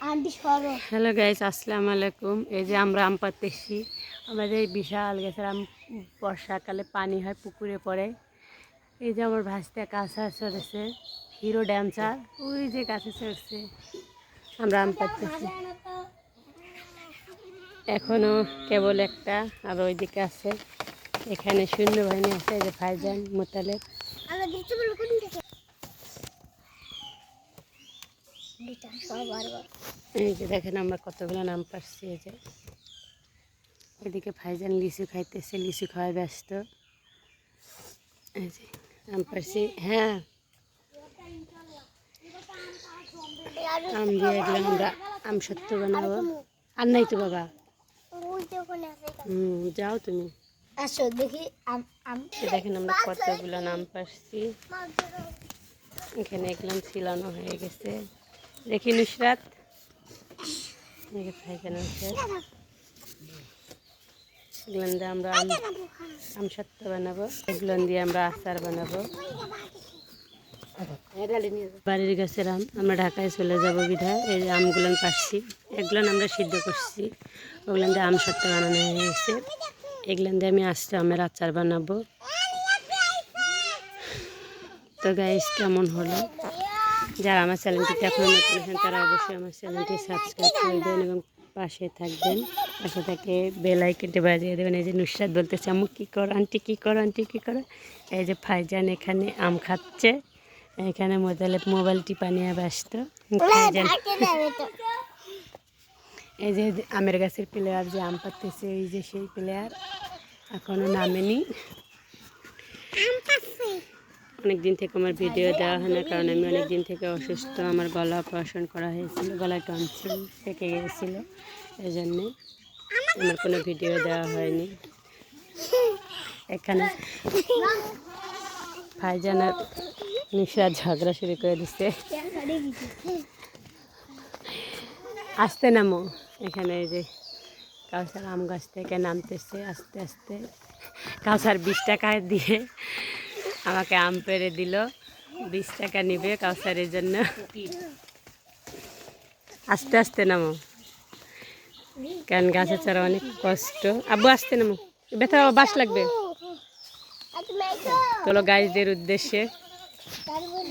Hello guys আসসালামু আলাইকুম। এই যে আমরা আম পাততেছি আমাদের এই বিশাল গাছের আম বর্ষাকালে পানি হয় পুকুরে পড়ে। এই যে আমার ভাসতে কাঁচা চড়েছে হিরো ড্যান্সার। ওই যে কাছে চড়ছে। আমরা আম পাততেছি এখনও কেবল একটা আর ওইদিকে আছে। এখানে শূন্য বাহিনী আছে এই যে ফাইজান মোতালেব আমরা দেখতে বলব কোন থেকে দুটা সবার এই যে দেখেন আমরা কতগুলো নাম পাচ্ছি এই যে। এদিকে ভাইজান লিচু খাইতেছে লিচু খাওয়ায় ব্যস্ত। এই যে আম পাচ্ছি হ্যাঁ। আম দিয়ে এগুলো আমরা আম সত্য বানাবো। আর নাই তো বাবা। হুম যাও তুমি। আসো দেখি আম আম। এই দেখেন আমরা কতগুলো নাম পাচ্ছি এখানে এগুলো ছিলানো হয়ে গেছে। দেখি নুসরাত। এগুলো দিয়ে আমরা বানাবো। এগুলো দিয়ে আমরা আচার বানাবো। বাড়ির গাছের আম। আমরা ঢাকায় চলে যাব বিধায়। এই আমগুলো পাচ্ছি আমরা সিদ্ধ করছি। ওগুলো দিয়ে বানানো হয়ে গেছে। এগুলো দিয়ে আমি আস্তে আমের আচার বানাবো। তো গাইস কেমন হলো? যারা আমার চ্যানেলটিতে এখন নতুন আছেন তারা অবশ্যই আমার চ্যানেলটি সাবস্ক্রাইব করে দেবেন এবং পাশে থাকবেন। পাশে থেকে বেল আইকনটি বাজিয়ে দেবেন। এই যে নুসরাত বলতেছে, আম্মু, কী করো, আন্টি, কী করো, আন্টি, কী করো? এই যে ফাইজান এখানে আম খাচ্ছে। এখানে মোবাইলে মোবাইল টিপা নিয়ে ব্যস্ত। এই যে আমের গাছের প্লেয়ার যে আম পাততেছে এই যে সেই প্লেয়ার এখনও নামেনি। অনেক দিন থেকে আমার ভিডিও দেওয়া হয় না, কারণ আমি অনেক দিন থেকে অসুস্থ। আমার গলা অপারেশন করা হয়েছিল গলায় টনসিল থেকে গিয়েছিল এই জন্যে আমার কোনো ভিডিও দেওয়া হয়নি। এখানে ভাইজানার নিশা ঝগড়া শুরু করে দিচ্ছে আসতে নামো, এখানে যে কাউসার আম গাছ থেকে নামতেছে আস্তে আস্তে। কাউসার বিশ টাকায় দিয়ে আমাকে আম পেরে দিল। বিশ টাকা নিবে কাউসারের জন্য। আস্তে আস্তে নামো। কারণ গাছে চড়া অনেক কষ্ট। আব্বু, আসতে নামো। ব্যথা বাস লাগবে। চলো গাছদের উদ্দেশ্যে। তারপর